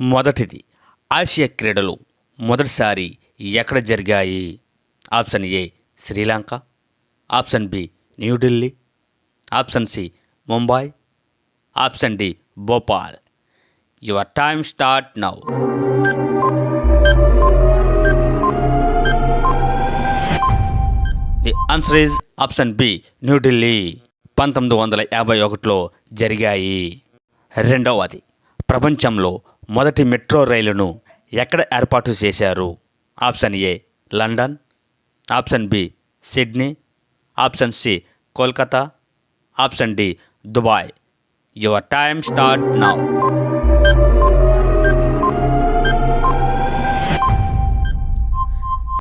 మొదటిది ఆసియా క్రీడలు మొదటిసారి ఎక్కడ జరిగాయి? Option A Sri Lanka. Option B New Delhi. Option C Mumbai. Option D Bhopal. Your time start now. The answer is option B New Delhi. పంతొమ్మిది వందల యాభై ఒకటిలో జరిగాయి. రెండవది ప్రపంచంలో మొదటి మెట్రో రైలును ఎక్కడ ఏర్పాటు చేశారు? Option A London. Option B Sydney. Option C Kolkata. Option D Dubai. Your time start now.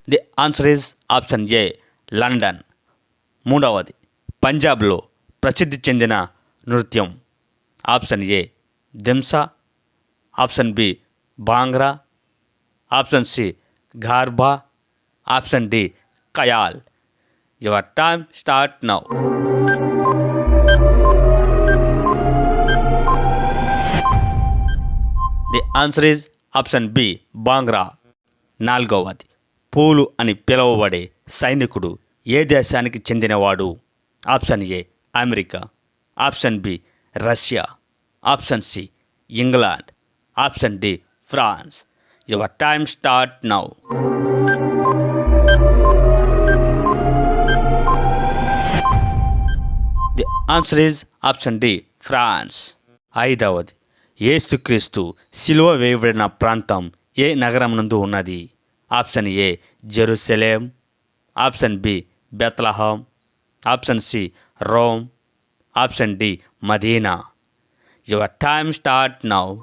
The answer is option A London. మూడవది పంజాబ్లో ప్రసిద్ధి చెందిన నృత్యం. Option A Dhimsa. Option B Bhangra option C Garba option D Kayal. Your time start now. The answer is option B Bhangra. నాలుగవది పూలు అని పిలువబడే సైనికుడు ఏ దేశానికి చెందినవాడు? Option A America. Option B Russia. Option C England. Option D France. Your time start now. The answer is option D France. ఐదవది ఏసుక్రీస్తు సిలువ వేయబడిన ప్రాంతం ఏ నగరం నందు ఉన్నది? Option A Jerusalem. Option B Bethlehem. Option C Rome. Option D Medina. Your time start now.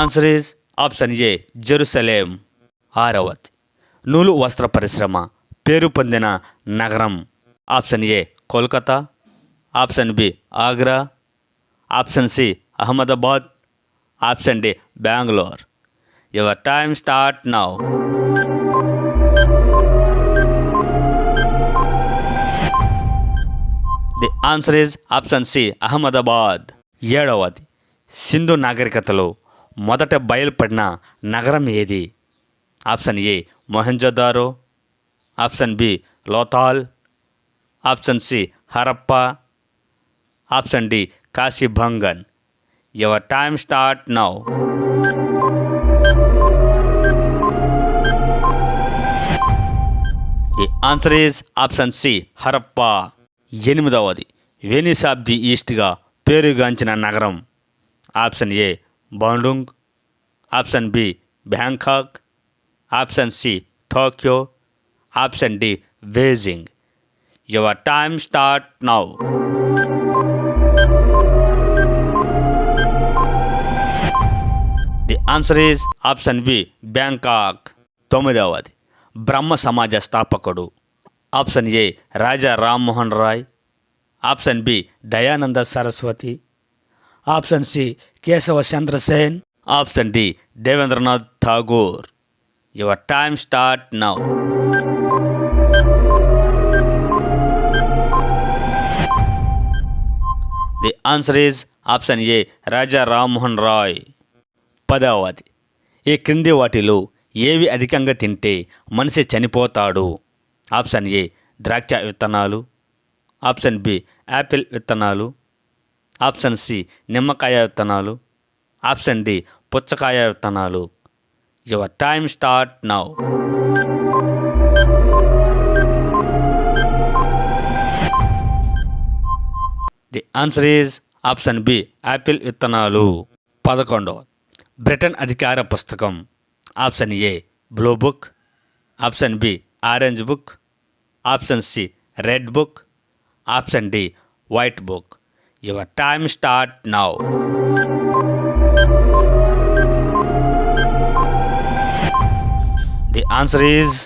Answer is option A Jerusalem ఆరవది నూలు వస్త్ర పరిశ్రమ పేరు పొందిన నగరం option A Kolkata option B Agra option C Ahmedabad option D Bengaluru your time start now the answer is option C Ahmedabad ఏడవది సింధు నాగరికతలో మొదట బయలుపడిన నగరం ఏది? Option A Mohenjo-daro. Option B Lothal. Option C Harappa. Option D Kalibangan. Your time start now. The answer is option C Harappa. ఎనిమిదవది Venice of the ఈస్ట్గా పేరుగాంచిన నగరం. Option A Bandung option B Bangkok option C Tokyo option D Beijing your time start now the answer is option B Bangkok తొమ్మిదవది Brahmo Samaj స్థాపకుడు. Option A Raja Rammohan Roy. Option B Dayananda Saraswati. Option C Keshab Chandra Sen. Option D Debendranath Tagore. Your time start now. The answer is option A Raja Rammohan Roy. పదవది ఈ క్రింది వాటిలో ఏవి అధికంగా తింటే మనిషి చనిపోతాడు? Option A ద్రాక్ష విత్తనాలు. ఆప్షన్ బి యాపిల్ విత్తనాలు. ఆప్షన్ సి నిమ్మకాయ విత్తనాలు ఆప్షన్ డి పుచ్చకాయ విత్తనాలు your time start now. The answer is option B apple విత్తనాలు. పదకొండవ బ్రిటన్ అధికార పుస్తకం. Option A blue book. Option B orange book. Option C red book. Option D white book. Your time start now the answer is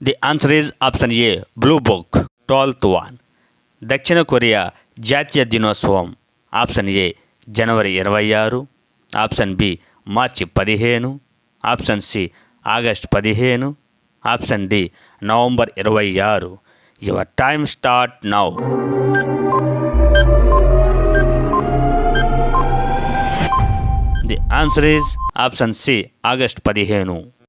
the answer is option A blue book twelfth one దక్షిణ Korea జాతీయ దినోత్సవం option A జనవరి ఇరవై ఆరు option B మార్చి పదిహేను option C August పదిహేను option D November ఇరవై ఆరు your time start now the answer is option C August పదిహేను.